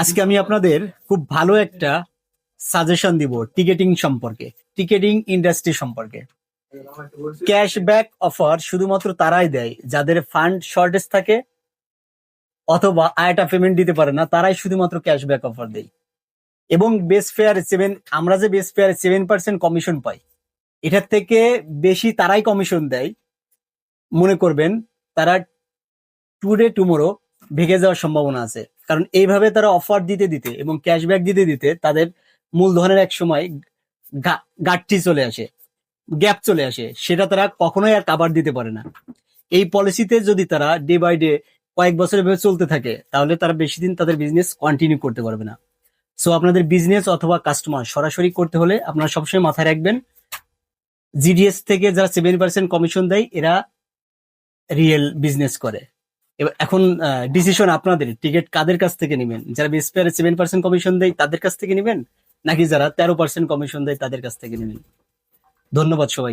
আজকে আমি আপনাদের খুব ভালো একটা সাজেশন দিব টিকেটিং সম্পর্কে টিকেটিং ইন্ডাস্ট্রি সম্পর্কে। ক্যাশব্যাক অফার শুধুমাত্র তারাই দেয়, যাদের ফান্ড শর্টেজ থাকে অথবা আয়টা পেমেন্ট দিতে পারে না, তারাই শুধুমাত্র ক্যাশব্যাক অফার দেয়। এবং বেস ফেয়ার সেভেন আমরা যে base fare seven percent commission পাই, এটার থেকে বেশি তারাই কমিশন দেয়। মনে করবেন, তারা টুডে টুমোরো ভেঙে যাওয়ার সম্ভাবনা আছে। কারণ এইভাবে তারা অফার দিতে দিতে এবং ক্যাশব্যাক দিতে দিতে তাদের মূলধনের এক সময় গা- ঘাটতি চলে আসে গ্যাপ চলে আসে। সেটা তারা কখনোই আর কাবার দিতে পারে না। এই পলিসিতে যদি তারা ডে বাই ডে কয়েক বছর এভাবে চলতে থাকে, তাহলে তারা বেশি দিন তাদের বিজনেস কন্টিনিউ করতে পারবে না। সো আপনাদের বিজনেস অথবা কাস্টমার সরাসরি করতে হলে আপনারা সবসময় মাথায় রাখবেন জিডিএস থেকে যারা সেভেন পার্সেন্ট কমিশন দেয়, এরা রিয়েল বিজনেস করে। এবার এখন ডিসিশন আপনাদের টিকিট কাদের কাছ থেকে নেবেন? যারা বেস পেয়ারে সেভেন পার্সেন্ট কমিশন দেয়, তাদের কাছ থেকে নেবেন? নাকি যারা তেরো পার্সেন্ট কমিশন দেয়, তাদের কাছ থেকে নেবেন? ধন্যবাদ সবাই